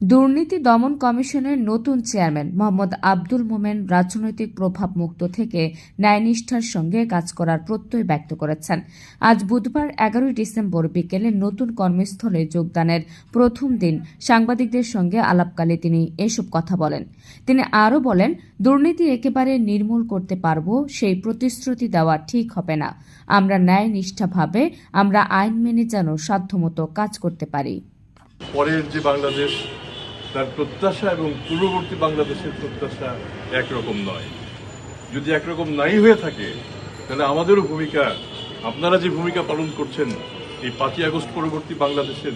দুর্নীতি দমন কমিশনের নতুন চেয়ারম্যান মোহাম্মদ আব্দুল মোমেন রাজনৈতিক প্রভাব মুক্ত থেকে ন্যায়নিষ্ঠার সঙ্গে কাজ করার প্রত্যয় ব্যক্ত করেছেন। আজ বুধবার এগারোই ডিসেম্বর বিকেলে নতুন কর্মস্থলে যোগদানের প্রথম দিন সাংবাদিকদের সঙ্গে আলাপকালে তিনি এসব কথা বলেন। তিনি আরও বলেন, দুর্নীতি একেবারে নির্মূল করতে পারব, সেই প্রতিশ্রুতি দেওয়া ঠিক হবে না। আমরা ন্যায়নিষ্ঠাভাবে, আমরা আইন মেনে যেন সাধ্যমতো কাজ করতে পারি। পরের যে বাংলাদেশ তার প্রত্যাশা এবং পূর্ববর্তী বাংলাদেশের প্রত্যাশা একরকম নয়। যদি একরকম নাই হয়ে থাকে, তাহলে আমাদেরও ভূমিকা, আপনারা যে ভূমিকা পালন করছেন, এই পাঁচই আগস্ট পরবর্তী বাংলাদেশের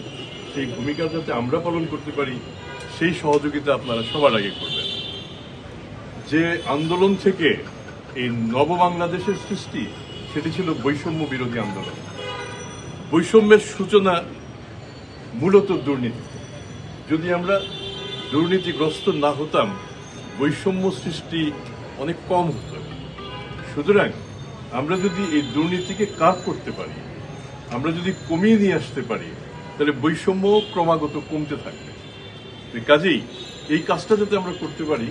সেই ভূমিকা যাতে আমরা পালন করতে পারি, সেই সহযোগিতা আপনারা সবার আগে করবেন। যে আন্দোলন থেকে এই নব বাংলাদেশের সৃষ্টি, সেটি ছিল বৈষম্য বিরোধী আন্দোলন। বৈষম্যের সূচনা মূলত দুর্নীতি যদি আমরা দুর্নীতিগ্রস্ত না হতাম, বৈষম্য সৃষ্টি অনেক কম হতো। সুতরাং আমরা যদি এই দুর্নীতিকে কাপ করতে পারি, আমরা যদি কমিয়ে নিয়ে আসতে পারি, তাহলে বৈষম্য ক্রমাগত কমতে থাকবে। কাজেই এই কাজটা যাতে আমরা করতে পারি,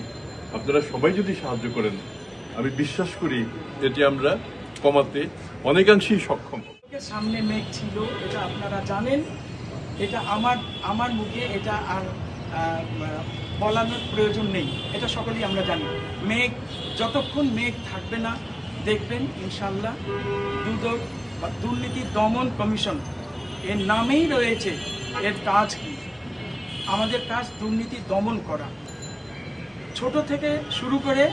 আপনারা সবাই যদি সাহায্য করেন, আমি বিশ্বাস করি এটি আমরা কমাতে অনেকাংশেই সক্ষম সামনে মেঘ ছিল, এটা আপনারা জানেন। এটা আমার আমার মুখে এটা আর বলানোর প্রয়োজন নেই। এটা সকলেই আমরা জানি। মেঘ, যতক্ষণ মেঘ থাকবে না, দেখবেন ইনশাল্লাহ দুদক বা দুর্নীতি দমন কমিশন এর নামেই রয়েছে এর কাজ কি? আমাদের কাজ দুর্নীতি দমন করা। ছোট থেকে শুরু করে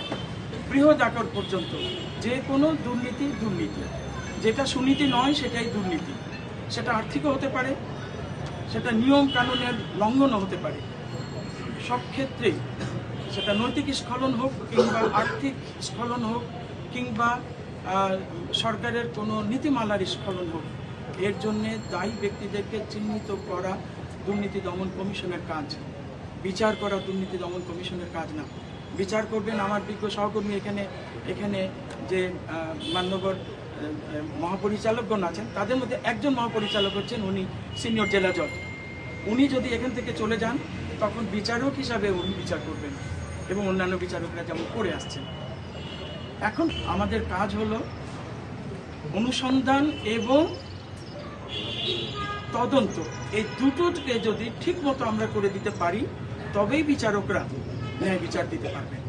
বৃহৎ আকার পর্যন্ত যে কোনো দুর্নীতি দুর্নীতি। যেটা সুনীতি নয়, সেটাই দুর্নীতি। সেটা আর্থিকও হতে পারে, সেটা নিয়ম কানুনের লঙ্ঘনও হতে পারে। সব ক্ষেত্রেই সেটা নৈতিক স্খলন হোক কিংবা আর্থিক স্খলন হোক কিংবা সরকারের কোনো নীতিমালার স্খলন হোক এর জন্য দায়ী ব্যক্তিদেরকে চিহ্নিত করা দুর্নীতি দমন কমিশনের কাজ। বিচার করা দুর্নীতি দমন কমিশনের কাজ না। বিচার করবেন আমার বিজ্ঞ সহকর্মী এখানে এখানে যে আহ, মহাপরিচালকগণ আছেন তাদের মধ্যে একজন মহাপরিচালক হচ্ছেন উনি সিনিয়র জেলা জজ। উনি যদি এখান থেকে চলে যান তখন বিচারক হিসাবে উনি বিচার করবেন এবং অন্যান্য বিচারকরা যেমন করে আসছেন। এখন আমাদের কাজ হলো অনুসন্ধান এবং তদন্ত। এই দুটোকে যদি ঠিক মতো আমরা করে দিতে পারি, তবেই বিচারকরা ন্যায় বিচার দিতে পারবেন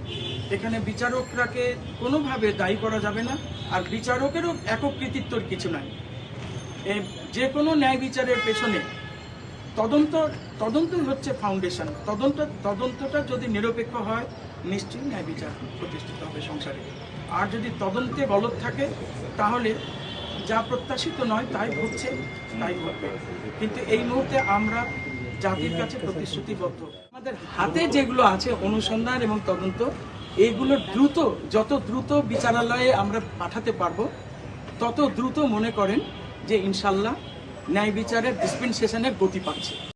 এখানে বিচারকরাকে কোনোভাবে দায়ী করা যাবে না, আর বিচারকেরও একক কৃতিত্বর কিছু নাই। যে কোনো ন্যায় বিচারের পেছনে তদন্ত, তদন্তই হচ্ছে ফাউন্ডেশন তদন্ত, তদন্তটা যদি নিরপেক্ষ হয়, নিশ্চয়ই ন্যায় বিচার প্রতিষ্ঠিত হবে সংসারে। আর যদি তদন্তে গলত থাকে, তাহলে যা প্রত্যাশিত নয়, তাই ঘটছে, তাই ঘটবে। কিন্তু এই মুহূর্তে আমরা জাতির কাছে প্রতিশ্রুতিবদ্ধ। আমাদের হাতে যেগুলো আছে, অনুসন্ধান এবং তদন্ত এইগুলো দ্রুত, যত দ্রুত বিচারালয়ে আমরা পাঠাতে পারব, তত দ্রুত মনে করেন যে ইনশাল্লাহ ন্যায় বিচারের ডিসপেন্সেশনের গতি পাচ্ছে।